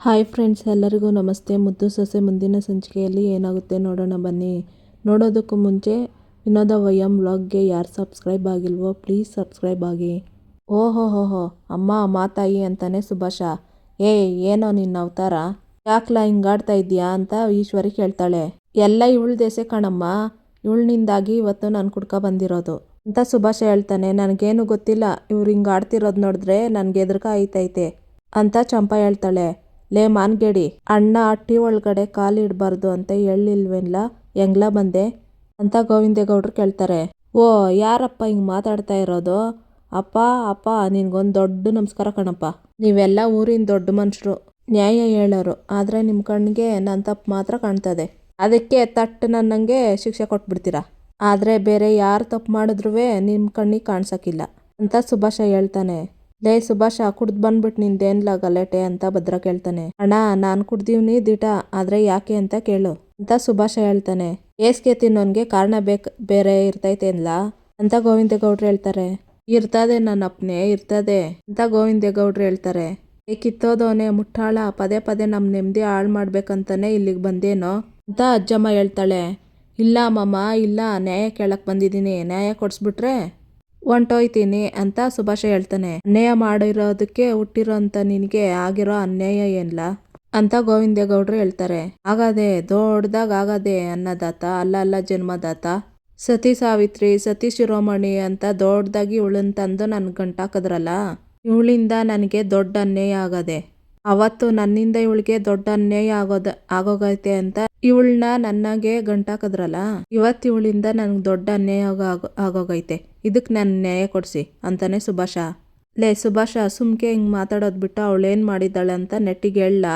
Hi friends ಎಲ್ಲರಿಗೂ ನಮಸ್ತೆ. ಮುದ್ದು ಸೊಸೆ ಮುಂದಿನ ಸಂಚಿಕೆಯಲ್ಲಿ ಏನಾಗುತ್ತೆ ನೋಡೋಣ ಬನ್ನಿ. ನೋಡೋದಕ್ಕೂ ಮುಂಚೆ ವಿನೋದ ವಯಂ ವ್ಲಾಗ್ಗೆ ಯಾರು ಸಬ್ಸ್ಕ್ರೈಬ್ ಆಗಿಲ್ವೋ ಪ್ಲೀಸ್ ಸಬ್ಸ್ಕ್ರೈಬ್ ಆಗಿ. ಓಹೋ ಹೋ ಅಮ್ಮ ಮಾತಾಯಿ ಅಂತಾನೆ ಸುಭಾಷ. ಏ, ಏನೋ ನಿನ್ನ ಅವತಾರ? ಯಾಕ್ಲ ಹಿಂಗಾಡ್ತಾ ಇದೀಯಾ ಅಂತ ಈಶ್ವರಿ ಕೇಳ್ತಾಳೆ. ಎಲ್ಲ ಇವಳ ದೇಸೆ ಕಣಮ್ಮ. ಇವಳಿನಿಂದಾಗಿ ಇವತ್ತು ನಾನು ಕುಡ್ಕ ಬಂದಿರೋದು. ಅಂತ ಸುಭಾಷ ಹೇಳ್ತಾನೆ. ನನಗೇನು ಗೊತ್ತಿಲ್ಲ. ಇವ್ರು ಹಿಂಗೆ ಆಡ್ತಿರೋದು ನೋಡಿದ್ರೆ ನನಗೆ ಎದುರ್ಕ ಆಯ್ತೈತೆ ಅಂತ ಚಂಪಾ ಹೇಳ್ತಾಳೆ. ಲೇ ಮಾನ್ಗೇಡಿ, ಅಣ್ಣ ಅಟ್ಟಿ ಒಳಗಡೆ ಕಾಲು ಇಡಬಾರ್ದು ಅಂತ ಹೇಳಿಲ್ವೇನ್ಲ ಎಂಗ್ಲ ಬಂದೆ? ಅಂತ ಗೋವಿಂದೇಗೌಡರು ಕೇಳ್ತಾರೆ. ಓ, ಯಾರಪ್ಪ ಹಿಂಗೆ ಮಾತಾಡ್ತಾ ಇರೋದು? ಅಪ್ಪ ಅಪ್ಪ, ನಿನ್ಗೊಂದು ದೊಡ್ಡ ನಮಸ್ಕಾರ ಕಣಪ್ಪ. ನೀವೆಲ್ಲ ಊರಿನ ದೊಡ್ಡ ಮನುಷ್ಯರು ನ್ಯಾಯ ಹೇಳೋರು. ಆದರೆ ನಿಮ್ಮ ಕಣ್ಣಿಗೆ ನನ್ನ ತಪ್ಪು ಮಾತ್ರ ಕಾಣ್ತದೆ. ಅದಕ್ಕೆ ತಟ್ಟು ನನ್ನಂಗೆ ಶಿಕ್ಷೆ ಕೊಟ್ಬಿಡ್ತೀರಾ? ಆದರೆ ಬೇರೆ ಯಾರು ತಪ್ಪು ಮಾಡಿದ್ರೂ ನಿಮ್ಮ ಕಣ್ಣಿಗೆ ಕಾಣಿಸೋಕ್ಕಿಲ್ಲ ಅಂತ ಸುಭಾಷ ಹೇಳ್ತಾನೆ. ಲೇ ಸುಭಾಷ ಕುಡ್ದು ಬಂದ್ಬಿಟ್ಟು ನಿಂದೇನ್ಲ ಗಲಾಟೆ ಅಂತ ಭದ್ರ ಕೇಳ್ತಾನೆ. ಅಣ್ಣ, ನಾನು ಕುಡ್ದೀವ್ನಿ ದಿಟ, ಆದರೆ ಯಾಕೆ ಅಂತ ಕೇಳು ಅಂತ ಸುಭಾಷ ಹೇಳ್ತಾನೆ. ಏಸ್ಗೆ ತಿನ್ನೋನ್ಗೆ ಕಾರಣ ಬೇಕ್, ಬೇರೆ ಇರ್ತೈತೆ ಅನ್ಲ ಅಂತ ಗೋವಿಂದೇಗೌಡ್ರು ಹೇಳ್ತಾರೆ. ಇರ್ತದೆ ನನ್ನ ಅಪ್ನೆ, ಇರ್ತದೆ ಅಂತ ಗೋವಿಂದೇಗೌಡ್ರು ಹೇಳ್ತಾರೆ. ಏ ಕಿತ್ತೋದೋನೆ ಮುಟ್ಟಾಳ, ಪದೇ ಪದೇ ನಮ್ಮ ನೆಮ್ಮದಿ ಹಾಳು ಮಾಡ್ಬೇಕಂತಾನೆ ಇಲ್ಲಿಗೆ ಬಂದೇನೋ ಅಂತ ಅಜ್ಜಮ್ಮ ಹೇಳ್ತಾಳೆ. ಇಲ್ಲ ಮಮ್ಮ ಇಲ್ಲ, ನ್ಯಾಯ ಕೇಳಕ್ ಬಂದಿದ್ದೀನಿ ನ್ಯಾಯ ಕೊಡಿಸ್ಬಿಟ್ರೆ ಹೊಂಟೋಯ್ತೀನಿ ಅಂತ ಸುಭಾಷ ಹೇಳ್ತಾನೆ. ಅನ್ಯಾಯ ಮಾಡಿರೋದಕ್ಕೆ ಹುಟ್ಟಿರೋಂಥ ನಿನಗೆ ಆಗಿರೋ ಅನ್ಯಾಯ ಏನಿಲ್ಲ ಅಂತ ಗೋವಿಂದೇಗೌಡರು ಹೇಳ್ತಾರೆ. ಆಗದೆ ದೊಡ್ಡದಾಗ ಆಗದೆ ಅನ್ನದಾತ, ಅಲ್ಲ ಅಲ್ಲ ಜನ್ಮದಾತ? ಸತಿ ಸಾವಿತ್ರಿ, ಸತಿ ಶಿರೋಮಣಿ ಅಂತ ದೊಡ್ಡದಾಗಿ ಇವಳನ್ನ ತಂದು ನನ್ ಗಂಟಾಕದ್ರಲ್ಲ? ಇವಳಿಂದ ನನಗೆ ದೊಡ್ಡ ಅನ್ಯಾಯ ಆಗದೆ. ಅವತ್ತು ನನ್ನಿಂದ ಇವಳಿಗೆ ದೊಡ್ಡ ಅನ್ಯಾಯ ಆಗೋದ ಆಗೋಗೈತೆ ಅಂತ ಇವಳನ್ನ ನನಗೆ ಗಂಟಾಕದ್ರಲ್ಲ? ಇವತ್ತು ಇವಳಿಂದ ನನಗೆ ದೊಡ್ಡ ಅನ್ಯಾಯ ಆಗೋ, ಆಗೋಗೈತೆ. ಇದಕ್ಕೆ ನನ್ನ ನ್ಯಾಯ ಕೊಡಿಸಿ, ಅಂತಾನೆ ಸುಭಾಷ. ಲೇ ಸುಭಾಷ, ಸುಮ್ಕೆ ಹಿಂಗೆ ಮಾತಾಡೋದು ಬಿಟ್ಟು ಅವಳೇನು ಮಾಡಿದ್ದಾಳೆ ಅಂತ ನೆಟ್ಟಿಗೆ ಹೇಳ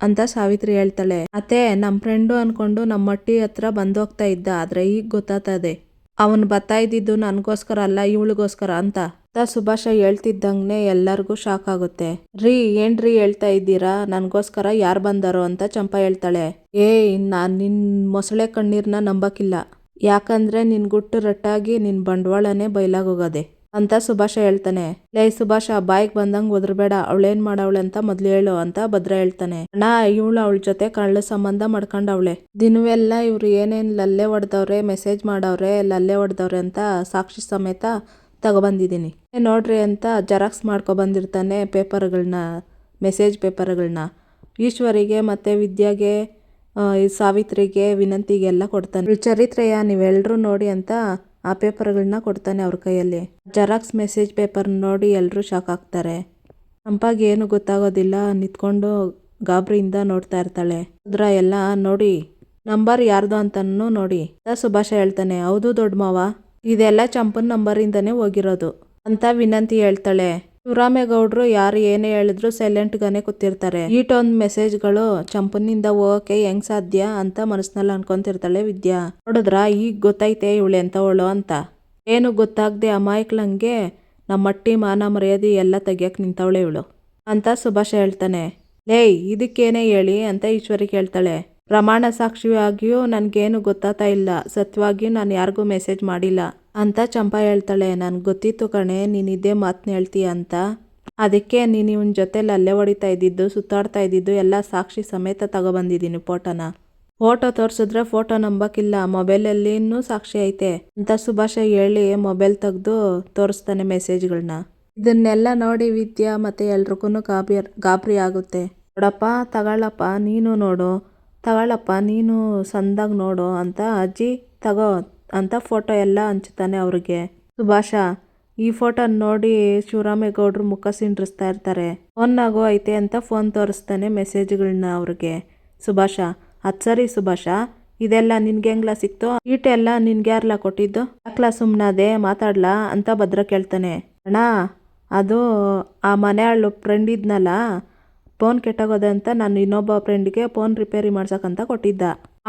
ಅಂತ ಸಾವಿತ್ರಿ ಹೇಳ್ತಾಳೆ. ಅತ್ತೆ ನಮ್ಮ ಫ್ರೆಂಡು ಅನ್ಕೊಂಡು ನಮ್ಮ ಮಟ್ಟಿ ಹತ್ರ ಬಂದೋಗ್ತಾ ಇದ್ದ, ಆದರೆ ಈಗ ಗೊತ್ತಾಗ್ತದೆ ಅವನು ಬರ್ತಾ ಇದ್ದಿದ್ದು ನನಗೋಸ್ಕರ ಅಲ್ಲ, ಇವಳಿಗೋಸ್ಕರ ಅಂತ. ಅಂತ ಸುಭಾಷ ಹೇಳ್ತಿದ್ದಂಗೆ ಎಲ್ಲರಿಗೂ ಶಾಕ್ ಆಗುತ್ತೆ. ರೀ, ಏನ್ರಿ ಹೇಳ್ತಾ ಇದ್ದೀರಾ? ನನಗೋಸ್ಕರ ಯಾರು ಬಂದಾರೋ ಅಂತ ಚಂಪಾ ಹೇಳ್ತಾಳೆ. ಏಯ್ ನಾನು ನಿನ್ನ ಮೊಸಳೆ ಕಣ್ಣೀರ್ನ ನಂಬಕ್ಕಿಲ್ಲ ಯಾಕಂದ್ರೆ ನಿನ್ ಗುಟ್ಟು ರಟ್ಟಾಗಿ ನಿನ್ ಬಂಡವಾಳನೇ ಬಯಲಾಗೋಗದೆ ಅಂತ ಸುಭಾಷ ಹೇಳ್ತಾನೆ. ಲೈ, ಸುಭಾಷ, ಬಾಯಿಗೆ ಬಂದಂಗೆ ಒದ್ರಬೇಡ. ಅವಳೇನ್ ಮಾಡವಳೆ ಅಂತ ಮೊದ್ಲು ಹೇಳು ಅಂತ ಭದ್ರ ಹೇಳ್ತಾನೆ. ಅಣ್ಣ, ಇವಳು ಅವಳ ಜೊತೆ ಕಳ್ಳ ಸಂಬಂಧ ಮಾಡ್ಕೊಂಡವಳೆ. ದಿನವೆಲ್ಲ ಇವ್ರು ಏನೇನ್ ಲಲ್ಲೆ ಹೊಡೆದವ್ರೆ ಮೆಸೇಜ್ ಮಾಡವ್ರೆ, ಲಲ್ಲೆ ಹೊಡೆದವ್ರೆ ಅಂತ ಸಾಕ್ಷಿ ಸಮೇತ ತಗೊಬಂದಿದ್ದೀನಿ. ನೋಡ್ರಿ ಅಂತ ಜೆರಾಕ್ಸ್ ಮಾಡ್ಕೊ ಬಂದಿರ್ತಾನೆ ಪೇಪರ್ಗಳನ್ನ ಮೆಸೇಜ್ ಪೇಪರ್ಗಳನ್ನ ಈಶ್ವರಿಗೆ ಮತ್ತು ವಿದ್ಯಾಗೆ ಸಾವಿತ್ರಿಗೆ ವಿನಂತಿಗೆ ವಿನಂತಿಗೆಲ್ಲ ಕೊಡ್ತಾನೆ. ಚರಿತ್ರೆಯ ನೀವೆಲ್ಲರೂ ನೋಡಿ ಅಂತ ಆ ಪೇಪರ್ಗಳನ್ನ ಕೊಡ್ತಾನೆ ಅವ್ರ ಕೈಯಲ್ಲಿ. ಜೆರಾಕ್ಸ್, ಮೆಸೇಜ್ ಪೇಪರ್ ನೋಡಿ ಎಲ್ಲರೂ ಶಾಕ್ ಆಗ್ತಾರೆ. ಅಂಪಾಗಿ ಏನು ಗೊತ್ತಾಗೋದಿಲ್ಲ, ನಿಂತ್ಕೊಂಡು ಗಾಬರಿಯಿಂದ ನೋಡ್ತಾ ಇರ್ತಾಳೆ. ಅದ್ರ ಎಲ್ಲ ನೋಡಿ, ನಂಬರ್ ಯಾರ್ದು ಅಂತನೂ ನೋಡಿ. ಸುಭಾಷ ಹೇಳ್ತಾನೆ, ಹೌದು ದೊಡ್ಡ ಮಾವ. ಇದೆಲ್ಲ ಚಂಪನ್ ನಂಬರಿಂದನೇ ಹೋಗಿರೋದು. ಅಂತ ವಿನಂತಿ ಹೇಳ್ತಾಳೆ. ಶಿವರಾಮೇಗೌಡ್ರು ಯಾರು ಏನೇ ಹೇಳಿದ್ರು ಸೈಲೆಂಟ್ಗಾನೆ ಕೂತಿರ್ತಾರೆ. ಈಟೊಂದ್ ಮೆಸೇಜ್ಗಳು ಚಂಪನ್ನಿಂದ ಹೋಗಕ್ಕೆ ಹೆಂಗ್ ಸಾಧ್ಯ ಅಂತ ಮನಸ್ನಲ್ಲಿ ಅನ್ಕೊಂತಿರ್ತಾಳೆ ವಿದ್ಯಾ. ನೋಡಿದ್ರ, ಈಗ ಗೊತ್ತೈತೆ ಇವಳು ಎಂತವಳು ಅಂತ. ಏನು ಗೊತ್ತಾಗ್ದೆ ಅಮಾಯಕ್ಲಂಗೆ ನಮ್ಮ ಅಟ್ಟಿ ಮಾನ ಮರ್ಯಾದೆ ಎಲ್ಲ ತೆಗಿಯಕ್ ನಿಂತವಳೆ ಇವಳು. ಅಂತ ಸುಭಾಷ್ ಹೇಳ್ತಾನೆ. ಲೇಯ್ ಇದಕ್ಕೇನೆ ಹೇಳಿ ಅಂತ ಈಶ್ವರಿ ಕೇಳ್ತಾಳೆ. ಪ್ರಮಾಣ ಸಾಕ್ಷಿಯಾಗಿಯೂ ನನಗೇನು ಗೊತ್ತಾಗ್ತಾ ಇಲ್ಲ. ಸತ್ಯವಾಗಿಯೂ ನಾನು ಯಾರಿಗೂ ಮೆಸೇಜ್ ಮಾಡಿಲ್ಲ. ಅಂತ ಚಂಪಾ ಹೇಳ್ತಾಳೆ. ನನ್ಗೆ ಗೊತ್ತಿತ್ತು ಕಣೆ, ನೀನು ಇದೇ ಮಾತನ್ನ ಹೇಳ್ತೀಯ ಅಂತ. ಅದಕ್ಕೆ ನೀನು ಇವನ ಜೊತೆಲಿ ಅಲ್ಲೇ ಹೊಡಿತಾ ಇದ್ದಿದ್ದು, ಸುತ್ತಾಡ್ತಾ ಇದ್ದಿದ್ದು, ಎಲ್ಲ ಸಾಕ್ಷಿ ಸಮೇತ ತಗೊಬಂದಿದ್ದೀನಿ ಫೋಟೋನ. ಫೋಟೋ ತೋರಿಸಿದ್ರೆ ಫೋಟೋ ನಂಬಕ್ಕಿಲ್ಲ ಮೊಬೈಲಲ್ಲಿನೂ ಸಾಕ್ಷಿ ಐತೆ ಅಂತ ಸುಭಾಷ ಹೇಳಿ ಮೊಬೈಲ್ ತೆಗೆದು ತೋರಿಸ್ತಾನೆ ಮೆಸೇಜ್ಗಳನ್ನ ಇದನ್ನೆಲ್ಲ ನೋಡಿ ವಿದ್ಯಾ ಮತ್ತು ಎಲ್ರಿಗೂ ಗಾಬರಿ ಗಾಬರಿ ಆಗುತ್ತೆ. ನೋಡಪ್ಪ, ತಗೊಳ್ಳಪ್ಪ, ನೀನು ನೋಡು. ತಗೊಳ್ಳಪ್ಪ ನೀನು ಸಂದಾಗ ನೋಡು ಅಂತ ಅಜ್ಜಿ ತಗೋ ಅಂತ ಫೋಟೋ ಎಲ್ಲ ಹಂಚ್ತಾನೆ ಅವ್ರಿಗೆ. ಸುಭಾಷ, ಈ ಫೋಟೋ ನೋಡಿ ಶಿವರಾಮೇಗೌಡರು ಮುಖ ಸಿಂಡ್ರಿಸ್ತಾ ಇರ್ತಾರೆ. ಆಗೋ ಐತೆ ಅಂತ ಫೋನ್ ತೋರಿಸ್ತಾನೆ ಮೆಸೇಜ್ಗಳನ್ನ ಅವ್ರಿಗೆ. ಸುಭಾಷ, ಅದು ಸರಿ ಸುಭಾಷ, ಇದೆಲ್ಲ ನಿನ್ಗೆ ಹೆಂಗ್ಲ ಸಿಕ್ತು? ಈಟೆಲ್ಲ ನಿನ್ಗೆ ಯಾರ್ಲಾ ಕೊಟ್ಟಿದ್ದು? ಯಾಕ್ಲ ಸುಮ್ಮನಾದೆ ಮಾತಾಡ್ಲಾ ಅಂತ ಭದ್ರ ಕೇಳ್ತಾನೆ. ಅಣ್ಣ, ಅದು ಆ ಮನೆ ಹಳ್ಳು ಫ್ರೆಂಡ್ ಇದ್ನಲ್ಲ ಫೋನ್ ಕೆಟ್ಟೋಗೋದೆ ಅಂತ ನಾನು ಇನ್ನೊಬ್ಬ ಫ್ರೆಂಡ್ಗೆ ಫೋನ್ ರಿಪೇರಿ ಮಾಡ್ಸಕ್ಕಂತ ಕೊಟ್ಟಿದ್ದ.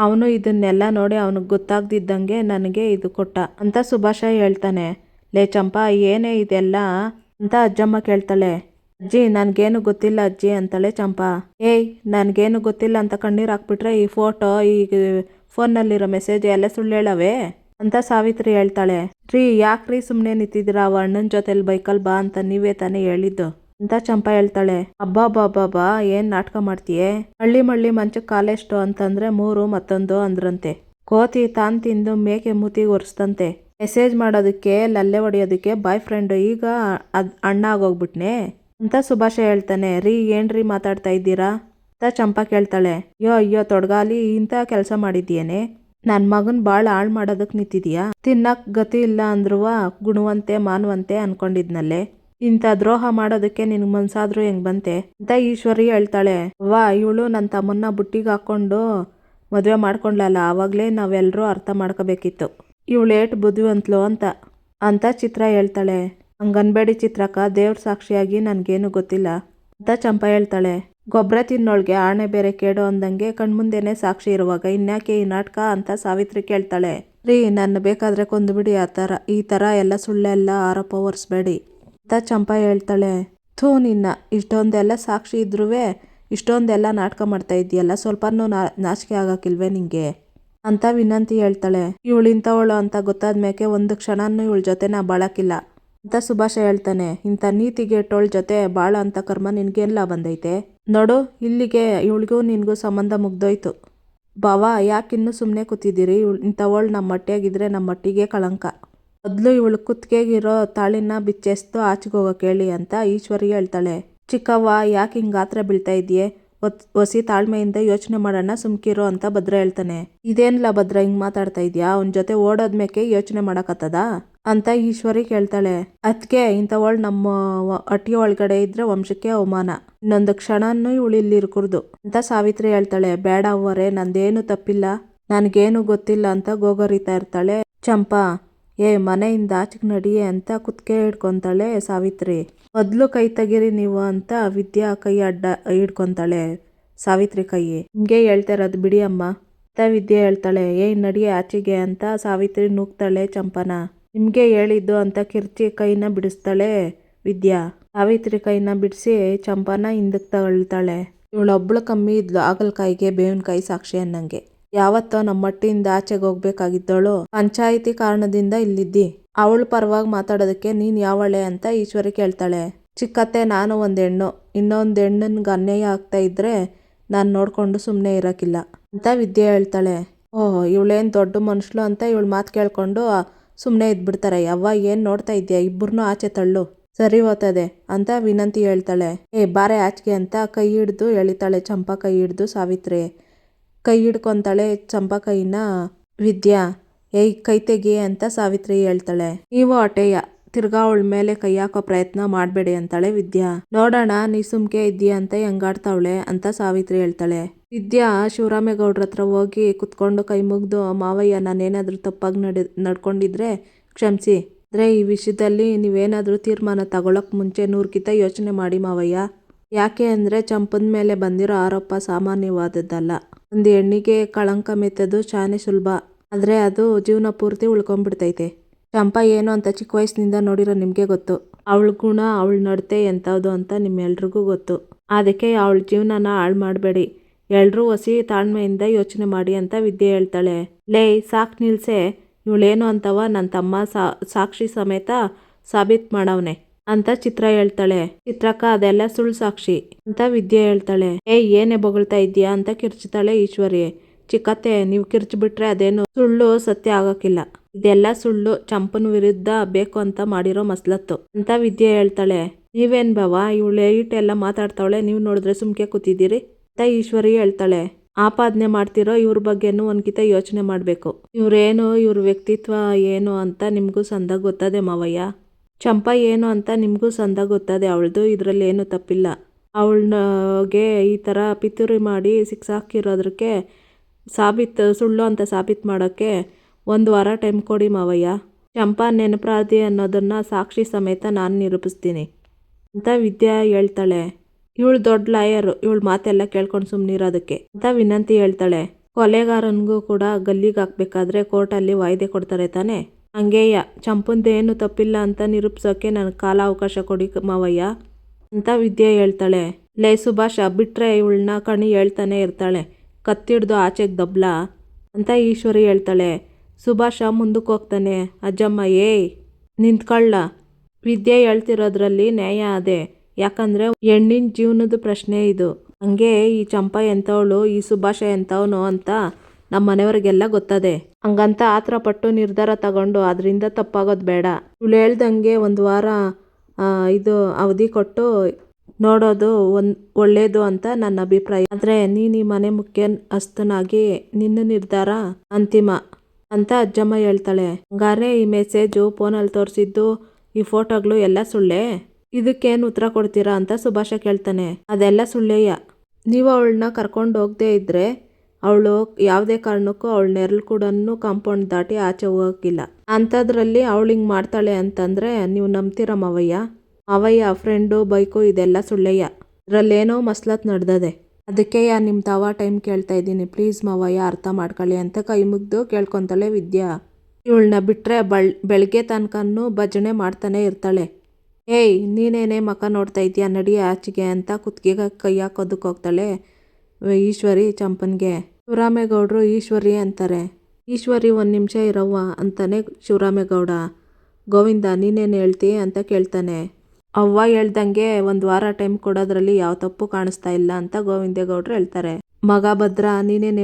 ಅವನು ಇದನ್ನೆಲ್ಲ ನೋಡಿ ಅವನಿಗೆ ಗೊತ್ತಾಗ್ದಿದ್ದಂಗೆ ನನಗೆ ಇದು ಕೊಟ್ಟ. ಅಂತ ಸುಭಾಷ ಹೇಳ್ತಾನೆ, ಲೇ ಚಂಪಾ, ಏನೇ ಇದೆಲ್ಲ? ಅಂತ ಅಜ್ಜಮ್ಮ ಕೇಳ್ತಾಳೆ, ಅಜ್ಜಿ, ನನಗೇನು ಗೊತ್ತಿಲ್ಲ ಅಜ್ಜಿ, ಅಂತಾಳೆ ಚಂಪಾ. ಏಯ್, ನನಗೇನು ಗೊತ್ತಿಲ್ಲ ಅಂತ ಕಣ್ಣೀರು ಹಾಕ್ಬಿಟ್ರೆ ಈ ಫೋಟೋ ಈ ಫೋನ್ನಲ್ಲಿರೋ ಮೆಸೇಜ್ ಎಲ್ಲ ಸುಳ್ಳು ಹೇಳವೆ ಅಂತ ಸಾವಿತ್ರಿ ಹೇಳ್ತಾಳೆ, ರೀ, ಯಾಕ್ರಿ ಸುಮ್ಮನೆ ನಿಂತಿದ್ದೀರಾ? ಅವ ಅಣ್ಣನ ಜೊತೆಲಿ ಬೈಕಲ್ಲಿ ಬಾ ಅಂತ ನೀವೇ ತಾನೇ ಹೇಳಿದ್ದು. ಅಂತ ಚಂಪಾ ಹೇಳ್ತಾಳೆ? ಅಬ್ಬಾ ಬಾ ಬಾ ಏನ್ ನಾಟಕ ಮಾಡ್ತೀಯೇ? ಹಳ್ಳಿ ಮಳ್ಳಿ ಮಂಚ ಕಾಲೆಷ್ಟು ಅಂತಂದ್ರೆ ಮೂರು ಮತ್ತೊಂದು ಅಂದ್ರಂತೆ. ಕೋತಿ ತಾನ್ ತಿಂದು ಮೇಕೆ ಮೂತಿಗೆ ಒರೆಸ್ತಂತೆ ಮೆಸೇಜ್ ಮಾಡೋದಕ್ಕೆ, ಲಲ್ಲೆ ಹೊಡೆಯೋದಕ್ಕೆ ಬಾಯ್ ಫ್ರೆಂಡ್ ಈಗ ಅದ್ ಅಣ್ಣ ಆಗೋಗ್ಬಿಟ್ನೆ. ಅಂತ ಸುಭಾಷ ಹೇಳ್ತಾನೆ? ರೀ ಏನ್ರಿ ಮಾತಾಡ್ತಾ ಇದ್ದೀರಾ? ಅಂತ ಚಂಪಾ ಕೇಳ್ತಾಳೆ? ಅಯ್ಯೋ ಅಯ್ಯೋ, ತೊಡಗಾಲಿ ಇಂಥ ಕೆಲಸ ಮಾಡಿದ್ಯೇನೆ? ನನ್ನ ಮಗನ್ ಭಾಳ ಹಾಳು ಮಾಡೋದಕ್ಕೆ ನಿಂತಿದ್ಯಾ? ತಿನ್ನಕ್ ಗತಿ ಇಲ್ಲ ಅಂದ್ರುವ, ಗುಣವಂತೆ ಮಾನವಂತೆ ಅನ್ಕೊಂಡಿದ್ನಲ್ಲೇ. ಇಂಥ ದ್ರೋಹ ಮಾಡೋದಕ್ಕೆ ನಿನ್ಗೆ ಮನ್ಸಾದ್ರೂ ಹೆಂಗ್ ಬಂತೆ? ಅಂತ ಈಶ್ವರಿ ಹೇಳ್ತಾಳೆ. ವಾ, ಇವಳು ನನ್ನ ತಮ್ಮನ್ನ ಬುಟ್ಟಿಗೆ ಹಾಕೊಂಡು ಮದುವೆ ಮಾಡ್ಕೊಂಡ್ಲಲ್ಲ, ಆವಾಗಲೇ ನಾವೆಲ್ಲರೂ ಅರ್ಥ ಮಾಡ್ಕೋಬೇಕಿತ್ತು. ಇವಳು ಏಟ್ ಬುದ್ಧಿವಂತ್ಲು ಅಂತ. ಅಂತ ಚಿತ್ರ ಹೇಳ್ತಾಳೆ. ಹಂಗನ್ಬೇಡಿ ಚಿತ್ರಕ್ಕ, ದೇವ್ರ ಸಾಕ್ಷಿಯಾಗಿ ನನಗೇನು ಗೊತ್ತಿಲ್ಲ. ಅಂತ ಚಂಪಾ ಹೇಳ್ತಾಳೆ. ಗೊಬ್ಬರ ತಿನ್ನೋಳ್ಗೆ ಆಣೆ ಬೇರೆ ಕೇಡೋ ಅಂದಂಗೆ ಕಣ್ಮುಂದೇನೆ ಸಾಕ್ಷಿ ಇರುವಾಗ ಇನ್ಯಾಕೆ ಈ ನಾಟಕ ಅಂತ ಸಾವಿತ್ರಿ ಕೇಳ್ತಾಳೆ. ರೀ ನನ್ನ ಬೇಕಾದ್ರೆ ಕೊಂದುಬಿಡಿ ಆ ಥರ ಈ ಥರ ಎಲ್ಲ ಸುಳ್ಳೆಲ್ಲ ಆರೋಪ ಹೊರಿಸ್ಬೇಡಿ ಅಂತ ಚಂಪಾ ಹೇಳ್ತಾಳೆ. ಥೂ ನಿನ್ನ, ಇಷ್ಟೊಂದೆಲ್ಲ ಸಾಕ್ಷಿ ಇದ್ರೂ ಇಷ್ಟೊಂದೆಲ್ಲ ನಾಟಕ ಮಾಡ್ತಾ ಇದೆಯಲ್ಲ ಸ್ವಲ್ಪನೂ ನಾ, ನಾಚಿಕೆ ಆಗಕ್ಕಿಲ್ವೇ ನಿಂಗೆ? ಅಂತ ವಿನಂತಿ ಹೇಳ್ತಾಳೆ. ಇವಳು ಇಂಥವಳು ಅಂತ ಗೊತ್ತಾದ ಮೇಲೆ ಒಂದು ಕ್ಷಣನೂ ಇವಳ ಜೊತೆ ನಾ ಬಾಳಕ್ಕಿಲ್ಲ ಅಂತ ಸುಭಾಷ ಹೇಳ್ತಾನೆ. ಇಂಥ ನೀತಿಗೆಟ್ಟೋಳ ಜೊತೆ ಬಾಳ ಅಂತ ಕರ್ಮ ನಿನ್ಗೆಲ್ಲ ಬಂದೈತೆ? ನೋಡು, ಇಲ್ಲಿಗೆ ಇವಳಿಗೂ ನಿನಗೂ ಸಂಬಂಧ ಮುಗ್ದೋಯ್ತು. ಬಾವ ಯಾಕಿನ್ನೂ ಸುಮ್ಮನೆ ಕೂತಿದ್ದೀರಿ? ಇವಳು ಇಂಥವಳು ನಮ್ಮ ಮಟ್ಟಿಯಾಗಿದ್ರೆ ನಮ್ಮ ಮಟ್ಟಿಗೆ ಕಳಂಕ. ಮೊದಲು ಇವಳು ಕುತ್ತಿಗೆಗಿರೋ ತಾಳಿನ ಬಿಚ್ಚೆಸ್ತು ಆಚೆಗೆ ಹೋಗೋಕೆ ಹೇಳಿ ಅಂತ ಈಶ್ವರಿ ಹೇಳ್ತಾಳೆ. ಚಿಕ್ಕವ್ವ, ಯಾಕೆ ಹಿಂಗೆ ಆತ್ರ ಬೀಳ್ತಾ ಇದೆಯೇ ಒಸಿ ತಾಳ್ಮೆಯಿಂದ ಯೋಚನೆ ಮಾಡೋಣ, ಸುಮ್ಕಿರೋ ಅಂತ ಭದ್ರ ಹೇಳ್ತಾನೆ. ಇದೇನಿಲ್ಲ ಭದ್ರ, ಹಿಂಗ್ ಮಾತಾಡ್ತಾ ಇದ್ಯಾ? ಅವನ ಜೊತೆ ಓಡೋದ್ಮೇಕೆ ಯೋಚನೆ ಮಾಡಕತ್ತದ? ಅಂತ ಈಶ್ವರಿ ಕೇಳ್ತಾಳೆ. ಅದಕ್ಕೆ ಇಂಥವಳು ನಮ್ಮ ಹಟ್ಟಿ ಒಳಗಡೆ ಇದ್ರೆ ವಂಶಕ್ಕೆ ಅವಮಾನ. ಇನ್ನೊಂದು ಕ್ಷಣನೂ ಇವಳು ಇಲ್ಲಿ ಇರ್ಕುರ್ದು ಅಂತ ಸಾವಿತ್ರಿ ಹೇಳ್ತಾಳೆ. ಬೇಡ ಅವರೇ ನಂದೇನು ತಪ್ಪಿಲ್ಲ. ನನಗೇನು ಗೊತ್ತಿಲ್ಲ ಅಂತ ಗೋಗರಿತಾ ಇರ್ತಾಳೆ. ಚಂಪಾ ಏ, ಮನೆಯಿಂದ ಆಚೆಗೆ ನಡಿ ಅಂತ ಕುತ್ಕೆ ಹಿಡ್ಕೊಂತಾಳೆ ಸಾವಿತ್ರಿ. ಮೊದಲು ಕೈ ತೆಗೀರಿ ನೀವು ಅಂತ ವಿದ್ಯಾ ಕೈ ಅಡ್ಡ ಹಿಡ್ಕೊಂತಾಳೆ ಸಾವಿತ್ರಿ ಕೈ. ಹಿಂಗೆ ಹೇಳ್ತಾ ಇರೋದು ಬಿಡಿ ಅಮ್ಮ. ಅಂತ ವಿದ್ಯೆ ಹೇಳ್ತಾಳೆ. ಏಯ್ ನಡಿ ಆಚೆಗೆ ಅಂತ ಸಾವಿತ್ರಿ ನೂಗ್ತಾಳೆ ಚಂಪನ. ನಿಮಗೆ ಹೇಳಿದ್ದು ಅಂತ ಕಿರ್ಚಿ ಕೈನ ಬಿಡಿಸ್ತಾಳೆ ವಿದ್ಯಾ. ಸಾವಿತ್ರಿ ಕೈನ ಬಿಡಿಸಿ ಚಂಪನ ಹಿಂದಕ್ಕೆ ತಗೊಳ್ತಾಳೆ ಇವಳೊಬ್ಳು ಕಮ್ಮಿ ಇದ್ಲು, ಆಗಲ್ಕಾಯಿಗೆ ಬೇವಿನಕಾಯಿ ಸಾಕ್ಷಿ ಅನ್ನಂಗೆ. ಯಾವತ್ತೋ ನಮ್ಮ ಮಟ್ಟಿಯಿಂದ ಆಚೆಗೆ ಹೋಗ್ಬೇಕಾಗಿದ್ದವಳು ಪಂಚಾಯಿತಿ ಕಾರಣದಿಂದ ಇಲ್ಲಿದ್ದಿ. ಅವಳ ಪರವಾಗಿ ಮಾತಾಡೋದಕ್ಕೆ ನೀನ್ ಯಾವಳೆ ಅಂತ ಈಶ್ವರಿ ಕೇಳ್ತಾಳೆ. ಚಿಕ್ಕತ್ತೆ, ನಾನು ಒಂದ್ ಹೆಣ್ಣು. ಇನ್ನೊಂದ್ ಹೆಣ್ಣನ್ಗೆ ಅನ್ಯಾಯ ಆಗ್ತಾ ಇದ್ರೆ ನಾನು ನೋಡ್ಕೊಂಡು ಸುಮ್ಮನೆ ಇರಕ್ಕಿಲ್ಲ ಅಂತ ವಿದ್ಯೆ ಹೇಳ್ತಾಳೆ. ಓಹ್, ಇವಳೇನು ದೊಡ್ಡ ಮನುಷ್ಯಳು ಅಂತ ಇವಳು ಮಾತು ಕೇಳ್ಕೊಂಡು ಸುಮ್ಮನೆ ಇದ್ಬಿಡ್ತಾರೆ. ಯವ್ವ, ಏನು ನೋಡ್ತಾ ಇದ್ಯಾ? ಇಬ್ಬರನ್ನೂ ಆಚೆ ತಳ್ಳು. ಸರಿ ಹೋತದೆ ಅಂತ ವಿನಂತಿ ಹೇಳ್ತಾಳೆ. ಏ, ಬಾರೆ ಆಚೆಗೆ ಅಂತ ಕೈ ಹಿಡ್ದು ಎಳಿತಾಳೆ. ಚಂಪಾ ಕೈ ಹಿಡ್ದು, ಸಾವಿತ್ರಿ. ಕೈ ಹಿಡ್ಕೊಂತಾಳೆ ಚಂಪಾ ಕೈನ ವಿದ್ಯಾ. ಏಯ್, ಕೈ ತೆಗಿ ಅಂತ ಸಾವಿತ್ರಿ ಹೇಳ್ತಾಳೆ. ನೀವು ಅಟೆಯ, ತಿರ್ಗಾ ಅವಳ ಮೇಲೆ ಕೈ ಹಾಕೋ ಪ್ರಯತ್ನ ಮಾಡಬೇಡಿ ಅಂತಾಳೆ ವಿದ್ಯಾ. ನೋಡೋಣ, ನೀ ಸುಮ್ಕೆ ಇದ್ದೀಯ ಅಂತ ಹೆಂಗಾಡ್ತಾವಳೆ ಅಂತ ಸಾವಿತ್ರಿ ಹೇಳ್ತಾಳೆ. ವಿದ್ಯಾ, ಶಿವರಾಮೇಗೌಡ್ರ ಹತ್ರ ಹೋಗಿ ಕುತ್ಕೊಂಡು ಕೈ ಮುಗ್ದು, ಮಾವಯ್ಯ, ನಾನೇನಾದ್ರೂ ತಪ್ಪಾಗಿ ನಡೆ, ನಡ್ಕೊಂಡಿದ್ರೆ ಕ್ಷಮಿಸಿ. ಆದರೆ ಈ ವಿಷಯದಲ್ಲಿ ನೀವೇನಾದರೂ ತೀರ್ಮಾನ ತಗೊಳಕ್ ಮುಂಚೆ ನೂರ್ಕಿತ ಯೋಚನೆ ಮಾಡಿ ಮಾವಯ್ಯ. ಯಾಕೆ ಅಂದರೆ ಚಂಪದ ಮೇಲೆ ಬಂದಿರೋ ಆರೋಪ ಸಾಮಾನ್ಯವಾದದ್ದಲ್ಲ. ಒಂದು ಹೆಣ್ಣಿಗೆ ಕಳಂಕ ಮೆತ್ತದು ಶಾನೆ ಸುಲಭ. ಆದರೆ ಅದು ಜೀವನ ಪೂರ್ತಿ ಉಳ್ಕೊಂಡ್ಬಿಡ್ತೈತೆ. ಚಂಪಾ ಏನು ಅಂತ ಚಿಕ್ಕ ವಯಸ್ಸಿನಿಂದ ನೋಡಿರೋ ನಿಮಗೆ ಗೊತ್ತು. ಅವಳ ಗುಣ, ಅವಳ ನಡತೆ ಎಂಥದ್ದು ಅಂತ ನಿಮ್ಮೆಲ್ರಿಗೂ ಗೊತ್ತು. ಅದಕ್ಕೆ ಅವಳ ಜೀವನನ ಹಾಳು ಮಾಡಬೇಡಿ. ಎಲ್ಲರೂ ಹೊಸಿ ತಾಳ್ಮೆಯಿಂದ ಯೋಚನೆ ಮಾಡಿ ಅಂತ ವಿದ್ಯೆ ಹೇಳ್ತಾಳೆ. ಲೇ, ಸಾಕ್ ನಿಲ್ಸೆ. ಇವಳೇನು ಅಂತವ ನನ್ನ ತಮ್ಮ ಸಾಕ್ಷಿ ಸಮೇತ ಸಾಬೀತು ಮಾಡವನೆ. ಅಂತ ಚಿತ್ರ ಹೇಳ್ತಾಳೆ. ಚಿತ್ರಕ್ಕ ಅದೆಲ್ಲ ಸುಳ್ಳು ಸಾಕ್ಷಿ ಅಂತ ವಿದ್ಯೆ ಹೇಳ್ತಾಳೆ. ಏ, ಏನೇ ಬೊಗಳ್ತಾ ಇದ್ಯಾ ಅಂತ ಕಿರ್ಚ್ತಾಳೆ ಈಶ್ವರಿ. ಚಿಕ್ಕತ್ತೆ, ನೀವು ಕಿರ್ಚ್ಬಿಟ್ರೆ ಅದೇನು ಸುಳ್ಳು ಸತ್ಯ ಆಗಕ್ಕಿಲ್ಲ. ಇದೆಲ್ಲ ಸುಳ್ಳು, ಚಂಪನ ವಿರುದ್ಧ ಬೇಕು ಅಂತ ಮಾಡಿರೋ ಮಸ್ಲತ್ತು ಅಂತ ವಿದ್ಯೆ ಹೇಳ್ತಾಳೆ. ನೀವೇನ್ ಬಾವ ಇವಳು ಎಲ್ಲ ಮಾತಾಡ್ತಾವಳೆ, ನೀವು ನೋಡಿದ್ರೆ ಸುಮ್ಕೆ ಕೂತಿದ್ದೀರಿ? ಅಂತ ಈಶ್ವರಿ ಹೇಳ್ತಾಳೆ. ಆಪಾದನೆ ಮಾಡ್ತಿರೋ ಇವ್ರ ಬಗ್ಗೆನೂ ಒಂದ್ಕಿತ ಯೋಚನೆ ಮಾಡಬೇಕು. ಇವ್ರೇನು, ಇವ್ರ ವ್ಯಕ್ತಿತ್ವ ಏನು ಅಂತ ನಿಮಗೂ ಸಂದ ಗೊತ್ತದೆ ಮಾವಯ್ಯ. ಚಂಪಾ ಏನು ಅಂತ ನಿಮಗೂ ಸಂದ ಗೊತ್ತದೆ, ಅವಳದು ಇದರಲ್ಲಿ ಏನೂ ತಪ್ಪಿಲ್ಲ. ಅವಳಿಗೆ ಈ ಥರ ಪಿತೂರಿ ಮಾಡಿ ಸಿಕ್ಸಾಕಿರೋದಕ್ಕೆ ಸಾಬೀತು, ಸುಳ್ಳು ಅಂತ ಸಾಬೀತು ಮಾಡೋಕ್ಕೆ ಒಂದು ವಾರ ಟೈಮ್ ಕೊಡಿ ಮಾವಯ್ಯ. ಚಂಪಾ ನೆನಪರಾಧಿ ಅನ್ನೋದನ್ನು ಸಾಕ್ಷಿ ಸಮೇತ ನಾನು ನಿರೂಪಿಸ್ತೀನಿ ಅಂತ ವಿದ್ಯಾ ಹೇಳ್ತಾಳೆ. ಇವಳು ದೊಡ್ಡ ಲಾಯರು ಇವಳು ಮಾತೆಲ್ಲ ಕೇಳ್ಕೊಂಡು ಸುಮ್ಮನಿರೋದಕ್ಕೆ ಅಂತ ವಿನಂತಿ ಹೇಳ್ತಾಳೆ. ಕೊಲೆಗಾರನಿಗೂ ಕೂಡ ಗಲ್ಲಿಗೆ ಹಾಕ್ಬೇಕಾದ್ರೆ ಕೋರ್ಟಲ್ಲಿ ವಾಯ್ದೆ ಕೊಡ್ತಾರೆ ತಾನೆ? ಹಂಗೇಯ ಚಂಪಂದೇನು ತಪ್ಪಿಲ್ಲ ಅಂತ ನಿರೂಪಿಸೋಕೆ ನನಗೆ ಕಾಲ ಅವಕಾಶ ಕೊಡಿ ಮಾವಯ್ಯ, ಅಂತ ವಿದ್ಯೆ ಹೇಳ್ತಾಳೆ. ಲೇ ಸುಭಾಷ ಬಿಟ್ರೆ ಇವಳನ್ನ ಕಣಿ ಹೇಳ್ತಾನೆ ಇರ್ತಾಳೆ. ಕತ್ತಿಡ್ದು ಆಚೆಗೆ ದಬ್ಲ, ಅಂತ ಈಶ್ವರಿ ಹೇಳ್ತಾಳೆ. ಸುಭಾಷ ಮುಂದಕ್ಕೆ ಹೋಗ್ತಾನೆ, ಅಜ್ಜಮ್ಮ, ಏಯ್, ನಿಂತ್ಕೊಳ್ಳ. ವಿದ್ಯೆ ಹೇಳ್ತಿರೋದ್ರಲ್ಲಿ ನ್ಯಾಯ ಅದೇ, ಯಾಕಂದರೆ ಹೆಣ್ಣಿನ ಜೀವನದ ಪ್ರಶ್ನೆ ಇದು. ಹಂಗೆ ಈ ಚಂಪ ಎಂಥವಳು ಈ ಸುಭಾಷ ಎಂಥವನು ಅಂತ ನಮ್ಮ ಮನೆಯವ್ರಿಗೆಲ್ಲ ಗೊತ್ತದೆ. ಹಂಗಂತ ಆತ್ರ ಪಟ್ಟು ನಿರ್ಧಾರ ತಗೊಂಡು ಅದರಿಂದ ತಪ್ಪಾಗೋದು ಬೇಡ. ಇವಳು ಹೇಳ್ದಂಗೆ ಒಂದು ವಾರ ಇದು ಅವಧಿ ಕೊಟ್ಟು ನೋಡೋದು ಒಂದು ಒಳ್ಳೇದು ಅಂತ ನನ್ನ ಅಭಿಪ್ರಾಯ. ಆದರೆ ನೀನು ಈ ಮನೆ ಮುಖ್ಯ ಅಸ್ತನಾಗಿ ನಿನ್ನ ನಿರ್ಧಾರ ಅಂತಿಮ ಅಂತ ಅಜ್ಜಮ್ಮ ಹೇಳ್ತಾಳೆ. ಹಂಗಾರೆ ಈ ಮೆಸೇಜು ಫೋನಲ್ಲಿ ತೋರಿಸಿದ್ದು, ಈ ಫೋಟೋಗಳು ಎಲ್ಲ ಸುಳ್ಳೇ? ಇದಕ್ಕೇನು ಉತ್ತರ ಕೊಡ್ತೀರಾ ಅಂತ ಸುಭಾಷ ಕೇಳ್ತಾನೆ. ಅದೆಲ್ಲ ಸುಳ್ಳೇಯ. ನೀವು ಅವಳನ್ನ ಕರ್ಕೊಂಡು ಹೋಗದೆ ಇದ್ರೆ ಅವಳು ಯಾವುದೇ ಕಾರಣಕ್ಕೂ ಅವಳ ನೆರಳು ಕೂಡ ಕಾಂಪೌಂಡ್ ದಾಟಿ ಆಚೆ ಹೋಗಕ್ಕಿಲ್ಲ. ಅಂಥದ್ರಲ್ಲಿ ಅವಳು ಹಿಂಗೆ ಮಾಡ್ತಾಳೆ ಅಂತಂದರೆ ನೀವು ನಂಬ್ತೀರ ಮಾವಯ್ಯ? ಮಾವಯ್ಯ ಫ್ರೆಂಡು ಬೈಕು ಇದೆಲ್ಲ ಸುಳ್ಳೆಯ ಇದರಲ್ಲೇನೋ ಮಸ್ಲತ್ ನಡೆದದೆ. ಅದಕ್ಕೆ ಯಾ ನಿಮ್ಮ ತಾವ ಟೈಮ್ ಕೇಳ್ತಾ ಇದ್ದೀನಿ. ಪ್ಲೀಸ್ ಮಾವಯ್ಯ, ಅರ್ಥ ಮಾಡ್ಕೊಳ್ಳಿ ಅಂತ ಕೈ ಮುಗ್ದು ಕೇಳ್ಕೊತಾಳೆ ವಿದ್ಯಾ. ಇವಳನ್ನ ಬಿಟ್ಟರೆ ಬಳ್ ಬೆಳಗ್ಗೆ ತನಕನೂ ಭಜನೆ ಮಾಡ್ತಾನೆ ಇರ್ತಾಳೆ. ಏಯ್, ನೀನೇನೇ ಮಕ ನೋಡ್ತಾ ಇದೀಯ ನಡಿ ಆಚೆಗೆ ಅಂತ ಕುತ್ತಿಗೆಗೆ ಕೈ ಹಾಕೋದಕ್ಕೆ ಹೋಗ್ತಾಳೆ. ಈಶ್ವರಿ, ಚಂಪನ್ಗೆ. ಶಿವರಾಮೇಗೌಡರು ಈಶ್ವರಿ ಅಂತಾರೆ. ಈಶ್ವರಿ ಒಂದು ನಿಮಿಷ ಇರವ್ವ ಅಂತಾನೆ ಶಿವರಾಮೇಗೌಡ. ಗೋವಿಂದ, ನೀನೇನು ಹೇಳ್ತಿ ಅಂತ ಕೇಳ್ತಾನೆ. ಅವ್ವ ಹೇಳ್ದಂಗೆ ಒಂದು ವಾರ ಟೈಮ್ ಕೊಡೋದ್ರಲ್ಲಿ ಯಾವ ತಪ್ಪು ಕಾಣಿಸ್ತಾ ಇಲ್ಲ ಅಂತ ಗೋವಿಂದೇಗೌಡರು ಹೇಳ್ತಾರೆ. ಮಗ ಭದ್ರ, ನೀನೇನು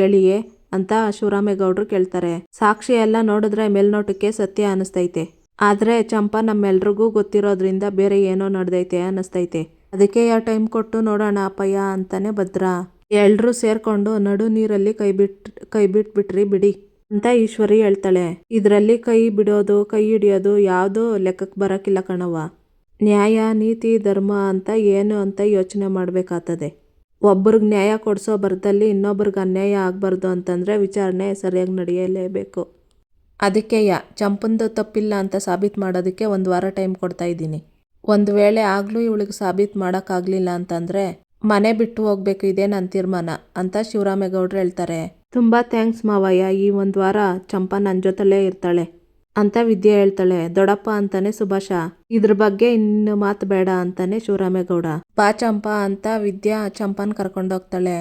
ಹೇಳಿಯೇ ಅಂತ ಶಿವರಾಮೇಗೌಡರು ಕೇಳ್ತಾರೆ. ಸಾಕ್ಷಿ ಎಲ್ಲ ನೋಡಿದ್ರೆ ಮೇಲ್ನೋಟಕ್ಕೆ ಸತ್ಯ ಅನಿಸ್ತೈತೆ ಆದರೆ ಚಂಪಾ ನಮ್ಮೆಲ್ರಿಗೂ ಗೊತ್ತಿರೋದ್ರಿಂದ ಬೇರೆ ಏನೋ ನಡೆದೈತೆ ಅನಿಸ್ತೈತೆ ಅದಕ್ಕೆ ಯಾವ ಟೈಮ್ ಕೊಟ್ಟು ನೋಡೋಣ ಅಪ್ಪಯ್ಯ ಅಂತಾನೆ ಭದ್ರ. ಎಲ್ರೂ ಸೇರ್ಕೊಂಡು ನಡು ನೀರಲ್ಲಿ ಕೈ ಬಿಟ್ ಕೈ ಬಿಟ್ಬಿಟ್ರಿ ಬಿಡಿ, ಅಂತ ಈಶ್ವರಿ ಹೇಳ್ತಾಳೆ. ಇದರಲ್ಲಿ ಕೈ ಬಿಡೋದು, ಕೈ ಹಿಡಿಯೋದು ಯಾವುದು ಲೆಕ್ಕಕ್ಕೆ ಬರೋಕ್ಕಿಲ್ಲ ಕಣವ್ವ. ನ್ಯಾಯ, ನೀತಿ, ಧರ್ಮ ಅಂತ ಏನು ಅಂತ ಯೋಚನೆ ಮಾಡಬೇಕಾಗ್ತದೆ. ಒಬ್ರಿಗೆ ನ್ಯಾಯ ಕೊಡಿಸೋ ಬರದಲ್ಲಿ ಇನ್ನೊಬ್ರಿಗೆ ಅನ್ಯಾಯ ಆಗಬಾರ್ದು ಅಂತಂದ್ರೆ ವಿಚಾರಣೆ ಸರಿಯಾಗಿ ನಡೆಯಲೇಬೇಕು. ಅದಕ್ಕೆ ಯಾ, ಚಂಪಂದು ತಪ್ಪಿಲ್ಲ ಅಂತ ಸಾಬೀತು ಮಾಡೋದಕ್ಕೆ ಒಂದು ವಾರ ಟೈಮ್ ಕೊಡ್ತಾ ಇದ್ದೀನಿ. ಒಂದು ವೇಳೆ ಆಗಲೂ ಇವಳಿಗೆ ಸಾಬೀತು ಮಾಡೋಕ್ಕಾಗಲಿಲ್ಲ ಅಂತಂದರೆ ಮನೆ ಬಿಟ್ಟು ಹೋಗ್ಬೇಕು ಇದೇ ನನ್ನ ತೀರ್ಮಾನ ಅಂತ ಶಿವರಾಮೇಗೌಡ್ರು ಹೇಳ್ತಾರೆ. ತುಂಬ ಥ್ಯಾಂಕ್ಸ್ ಮಾವಯ್ಯ, ಈ ಒಂದು ವಾರ ಚಂಪಾ ನನ್ನ ಜೊತೆಲೇ ಇರ್ತಾಳೆ ಅಂತ ವಿದ್ಯೆ ಹೇಳ್ತಾಳೆ. ದೊಡ್ಡಪ್ಪ ಅಂತಾನೆ ಸುಭಾಷ, ಇದ್ರ ಬಗ್ಗೆ ಇನ್ನು ಮಾತು ಬೇಡ ಅಂತಾನೆ ಶಿವರಾಮೇಗೌಡ. ಬಾ ಚಂಪಾ ಅಂತ ವಿದ್ಯಾ ಚಂಪಾನ್ ಕರ್ಕೊಂಡೋಗ್ತಾಳೆ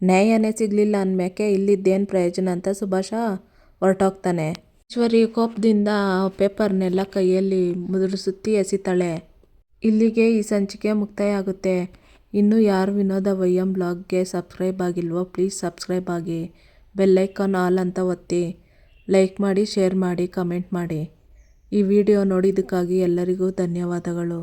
ನ್ಯಾಯನೇ ಸಿಗ್ಲಿಲ್ಲ ಅನ್ಮೇಕೆ ಇಲ್ಲಿದ್ದೇನು ಪ್ರಯೋಜನ ಅಂತ ಸುಭಾಷ ಹೊರಟೋಗ್ತಾನೆ. ಈಶ್ವರಿ ಕೋಪದಿಂದ ಪೇಪರ್ನೆಲ್ಲ ಕೈಯಲ್ಲಿ ಮುದುರು ಸುತ್ತಿ ಎಸಿತಾಳೆ. ಇಲ್ಲಿಗೆ ಈ ಸಂಚಿಕೆ ಮುಕ್ತಾಯ ಆಗುತ್ತೆ. ಇನ್ನೂ ಯಾರು ವಿನೋದ ವೈಯಂ ಬ್ಲಾಗ್ಗೆ ಸಬ್ಸ್ಕ್ರೈಬ್ ಆಗಿಲ್ವೋ ಪ್ಲೀಸ್ ಸಬ್ಸ್ಕ್ರೈಬ್ ಆಗಿ. ಬೆಲ್ಲೈಕಾನ್ ಆಲ್ ಅಂತ ಒತ್ತಿ. ಲೈಕ್ ಮಾಡಿ, ಶೇರ್ ಮಾಡಿ, ಕಮೆಂಟ್ ಮಾಡಿ. ಈ ವಿಡಿಯೋ ನೋಡಿದ್ದಕ್ಕಾಗಿ ಎಲ್ಲರಿಗೂ ಧನ್ಯವಾದಗಳು.